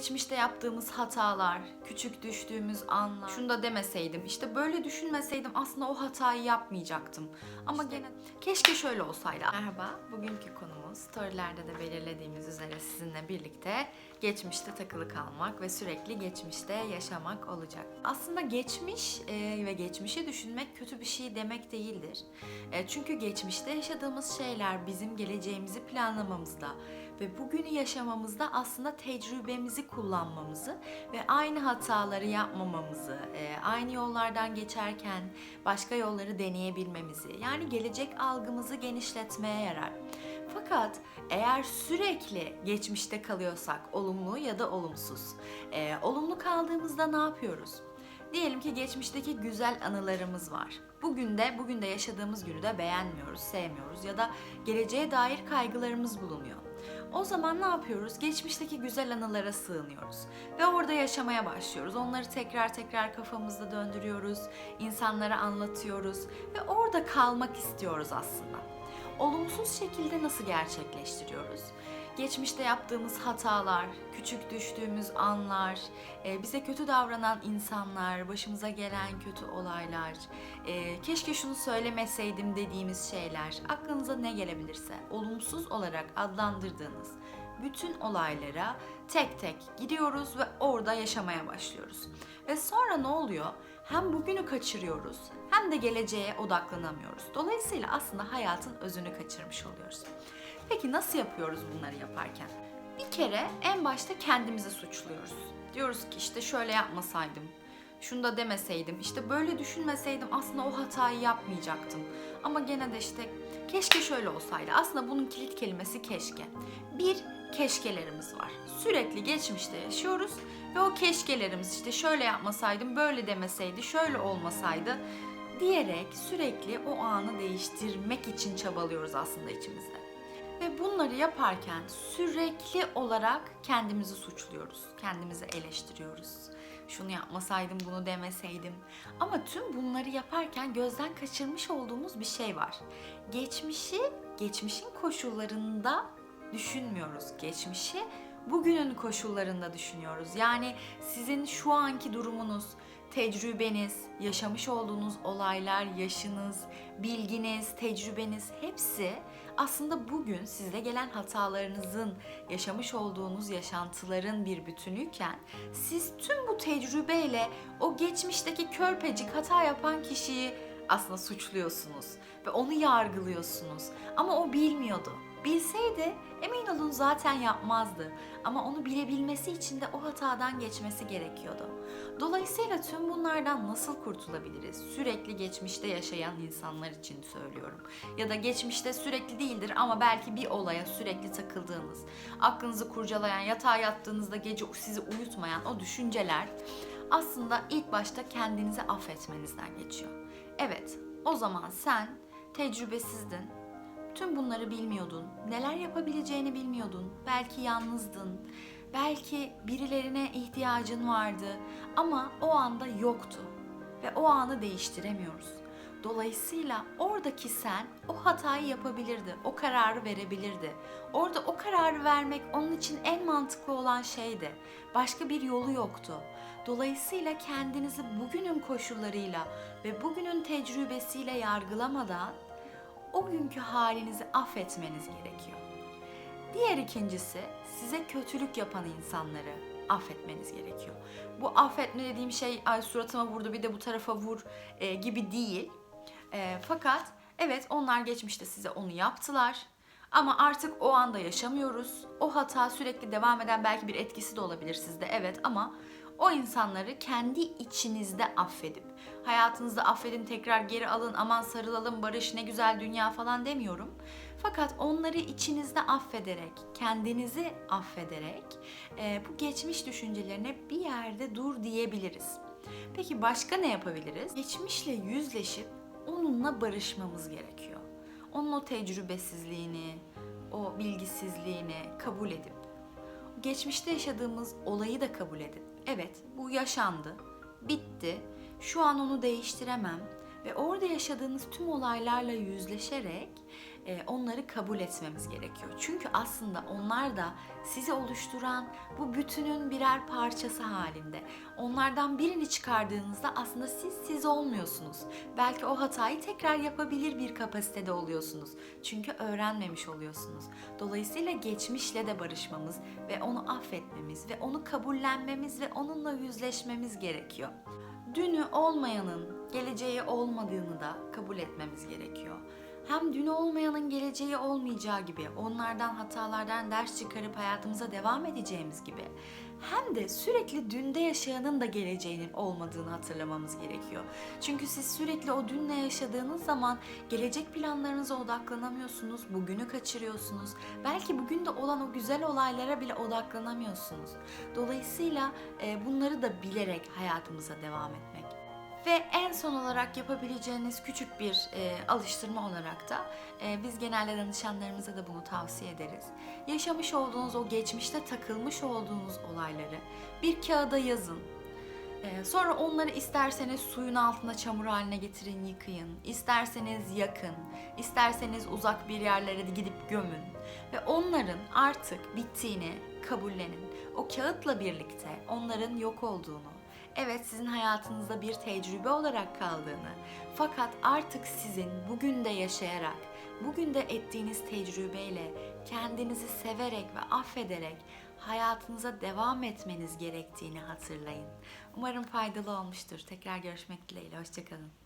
Geçmişte yaptığımız hatalar, küçük düştüğümüz anlar. Şunu da demeseydim, işte böyle düşünmeseydim aslında o hatayı yapmayacaktım. Ama gene keşke şöyle olsaydı. Merhaba, bugünkü konumuz storylerde de belirlediğimiz üzere sizinle birlikte geçmişte takılı kalmak ve sürekli geçmişte yaşamak olacak. Aslında geçmiş e, ve geçmişi düşünmek kötü bir şey demek değildir. E, çünkü geçmişte yaşadığımız şeyler bizim geleceğimizi planlamamızda ve bugünü yaşamamızda aslında tecrübemizi kullanmamızı ve aynı hataları yapmamamızı, e, aynı yollardan geçerken başka yolları deneyebilmemizi, yani gelecek algımızı genişletmeye yarar. Fakat eğer sürekli geçmişte kalıyorsak, olumlu ya da olumsuz, e, olumlu kaldığımızda ne yapıyoruz? Diyelim ki geçmişteki güzel anılarımız var. Bugün de, bugün de yaşadığımız günü de beğenmiyoruz, sevmiyoruz ya da geleceğe dair kaygılarımız bulunuyor. O zaman ne yapıyoruz? Geçmişteki güzel anılara sığınıyoruz ve orada yaşamaya başlıyoruz. Onları tekrar tekrar kafamızda döndürüyoruz, insanlara anlatıyoruz ve orada kalmak istiyoruz aslında. Olumsuz şekilde nasıl gerçekleştiriyoruz? Geçmişte yaptığımız hatalar, küçük düştüğümüz anlar, e, bize kötü davranan insanlar, başımıza gelen kötü olaylar, e, keşke şunu söylemeseydim dediğimiz şeyler, aklınıza ne gelebilirse olumsuz olarak adlandırdığınız bütün olaylara tek tek gidiyoruz ve orada yaşamaya başlıyoruz. Ve sonra ne oluyor? Hem bugünü kaçırıyoruz hem de geleceğe odaklanamıyoruz. Dolayısıyla aslında hayatın özünü kaçırmış oluyoruz. Peki nasıl yapıyoruz bunları yaparken? Bir kere en başta kendimizi suçluyoruz. Diyoruz ki işte şöyle yapmasaydım, şunu da demeseydim, işte böyle düşünmeseydim aslında o hatayı yapmayacaktım. Ama gene de işte keşke şöyle olsaydı. Aslında bunun kilit kelimesi keşke. Bir, keşkelerimiz var. Sürekli geçmişte yaşıyoruz ve o keşkelerimiz işte şöyle yapmasaydım, böyle demeseydi, şöyle olmasaydı diyerek sürekli o anı değiştirmek için çabalıyoruz aslında içimizde. Ve bunları yaparken sürekli olarak kendimizi suçluyoruz. Kendimizi eleştiriyoruz. Şunu yapmasaydım, bunu demeseydim. Ama tüm bunları yaparken gözden kaçırmış olduğumuz bir şey var. Geçmişi, geçmişin koşullarında düşünmüyoruz. Geçmişi bugünün koşullarında düşünüyoruz. Yani sizin şu anki durumunuz, tecrübeniz, yaşamış olduğunuz olaylar, yaşınız, bilginiz, tecrübeniz hepsi aslında bugün sizde gelen hatalarınızın, yaşamış olduğunuz yaşantıların bir bütünüyken siz tüm bu tecrübeyle o geçmişteki körpecik hata yapan kişiyi aslında suçluyorsunuz ve onu yargılıyorsunuz. Ama o bilmiyordu. Bilseydi emin olun zaten yapmazdı. Ama onu bilebilmesi için de o hatadan geçmesi gerekiyordu. Dolayısıyla tüm bunlardan nasıl kurtulabiliriz? Sürekli geçmişte yaşayan insanlar için söylüyorum. Ya da geçmişte sürekli değildir ama belki bir olaya sürekli takıldığınız, aklınızı kurcalayan, yatağa yattığınızda gece sizi uyutmayan o düşünceler aslında ilk başta kendinizi affetmenizden geçiyor. Evet, o zaman sen tecrübesizdin, tüm bunları bilmiyordun, neler yapabileceğini bilmiyordun, belki yalnızdın, belki birilerine ihtiyacın vardı ama o anda yoktu ve o anı değiştiremiyoruz. Dolayısıyla oradaki sen o hatayı yapabilirdi, o kararı verebilirdi. Orada o kararı vermek onun için en mantıklı olan şeydi. Başka bir yolu yoktu. Dolayısıyla kendinizi bugünün koşullarıyla ve bugünün tecrübesiyle yargılamadan o günkü halinizi affetmeniz gerekiyor. Diğer ikincisi size kötülük yapan insanları affetmeniz gerekiyor. Bu affetme dediğim şey ay suratıma vurdu bir de bu tarafa vur e, gibi değil. E, fakat evet onlar geçmişte size onu yaptılar. Ama artık o anda yaşamıyoruz. O hata sürekli devam eden belki bir etkisi de olabilir sizde evet ama o insanları kendi içinizde affedip hayatınızda affedin tekrar geri alın aman sarılalım barış ne güzel dünya falan demiyorum. Fakat onları içinizde affederek, kendinizi affederek e, bu geçmiş düşüncelerine bir yerde dur diyebiliriz. Peki başka ne yapabiliriz? Geçmişle yüzleşip onunla barışmamız gerekiyor. Onun o tecrübesizliğini, o bilgisizliğini kabul edip geçmişte yaşadığımız olayı da kabul edin. Evet, bu yaşandı, bitti. Şu an onu değiştiremem Ve orada yaşadığınız tüm olaylarla yüzleşerek e, onları kabul etmemiz gerekiyor. Çünkü aslında onlar da sizi oluşturan bu bütünün birer parçası halinde. Onlardan birini çıkardığınızda aslında siz siz olmuyorsunuz. Belki o hatayı tekrar yapabilir bir kapasitede oluyorsunuz. Çünkü öğrenmemiş oluyorsunuz. Dolayısıyla geçmişle de barışmamız ve onu affetmemiz ve onu kabullenmemiz ve onunla yüzleşmemiz gerekiyor. Dünü olmayanın geleceği olmadığını da kabul etmemiz gerekiyor. Hem dünü olmayanın geleceği olmayacağı gibi onlardan hatalardan ders çıkarıp hayatımıza devam edeceğimiz gibi hem de sürekli dünde yaşayanın da geleceğinin olmadığını hatırlamamız gerekiyor. Çünkü siz sürekli o dünle yaşadığınız zaman gelecek planlarınıza odaklanamıyorsunuz, bugünü kaçırıyorsunuz. Belki bugün de olan o güzel olaylara bile odaklanamıyorsunuz. Dolayısıyla e, bunları da bilerek hayatımıza devam etmek. Ve en son olarak yapabileceğiniz küçük bir e, alıştırma olarak da e, biz genelde danışanlarımıza da bunu tavsiye ederiz. Yaşamış olduğunuz o geçmişte takılmış olduğunuz olayları bir kağıda yazın. E, sonra onları isterseniz suyun altına çamur haline getirin, yıkayın. İsterseniz yakın, isterseniz uzak bir yerlere gidip gömün. Ve onların artık bittiğini kabullenin. O kağıtla birlikte onların yok olduğunu, evet sizin hayatınızda bir tecrübe olarak kaldığını fakat artık sizin bugün de yaşayarak, bugün de ettiğiniz tecrübeyle kendinizi severek ve affederek hayatınıza devam etmeniz gerektiğini hatırlayın. Umarım faydalı olmuştur. Tekrar görüşmek dileğiyle. Hoşçakalın.